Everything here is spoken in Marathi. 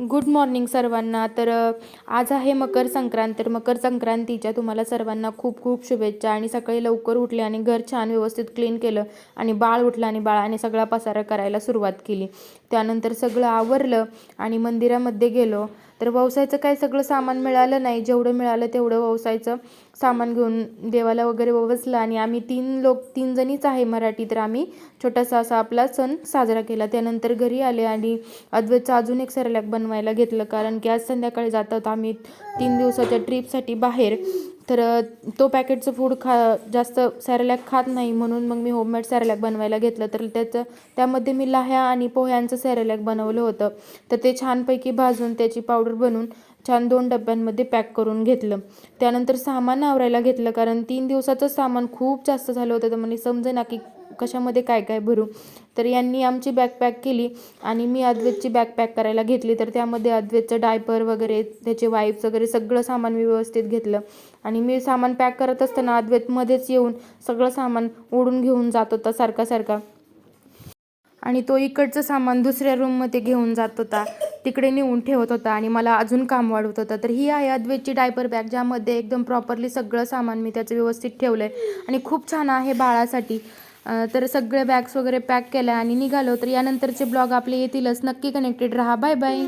गुड मॉर्निंग सर्वांना. तर आज आहे मकर संक्रांत. तर मकर संक्रांतीच्या तुम्हाला सर्वांना खूप खूप शुभेच्छा आणि सकाळी लवकर उठले आणि घर छान व्यवस्थित क्लीन केलं आणि बाळ उठलं आणि बाळाने सगळा पसारा करायला सुरुवात केली. त्यानंतर सगळं आवरलं आणि मंदिरामध्ये गेलो. तर व्यवसायाचं काय सगळं सामान मिळालं नाही. जेवढं मिळालं तेवढं व्यवसायाचं सामान घेऊन देवाला वगैरे ववसलं आणि आम्ही तीन लोक तीन जणीच आहे मराठी तर आम्ही छोटासा असा आपला सण साजरा केला. त्यानंतर घरी आले आणि अद्वैतचा अजून एक सरलॅक बनवायला घेतलं. कारण की आज संध्याकाळी जातात आम्ही तीन दिवसाच्या ट्रीपसाठी बाहेर. तर तो पॅकेटचं फूड खा जास्त सॅरेलॅक खात नाही म्हणून मग मी होममेड सॅरेलॅक बनवायला घेतलं. तर त्याचं त्यामध्ये मी लाह्या आणि पोह्यांचं सॅरेलॅक बनवलं होतं. तर ते छानपैकी भाजून त्याची पावडर बनवून छान दोन डब्यांमध्ये पॅक करून घेतलं. त्यानंतर सामान आवरायला घेतलं कारण तीन दिवसाचं सामान खूप जास्त झालं होतं. तर मला समजेना की कशामध्ये काय काय भरू? तर यांनी आमची बॅग पॅक केली आणि मी अद्वैतची बॅग पॅक करायला घेतली. तर त्यामध्ये अद्वैतचं डायपर वगैरे त्याचे वाईप्स वगैरे सगळं सामान मी व्यवस्थित घेतलं. आणि मी सामान पॅक करत असताना अद्वैतमध्येच येऊन सगळं सामान ओढून घेऊन जात होता सारखा सारखा. आणि तो इकडचं सामान दुसऱ्या रूममध्ये घेऊन जात होता. तिकडे नेऊन ठेवत होता आणि मला अजून काम वाढवत होता. तर ही आहे अद्वैतची डायपर बॅग ज्यामध्ये एकदम प्रॉपरली सगळं सामान मी त्याचं व्यवस्थित ठेवलं आहे आणि खूप छान आहे बाळासाठी. तर सगळे बॅग्स वगैरे पॅक केल्या आणि निघालो. तर यानंतरचे ब्लॉग आपले येतीलच. नक्की कनेक्टेड राहा. Bye bye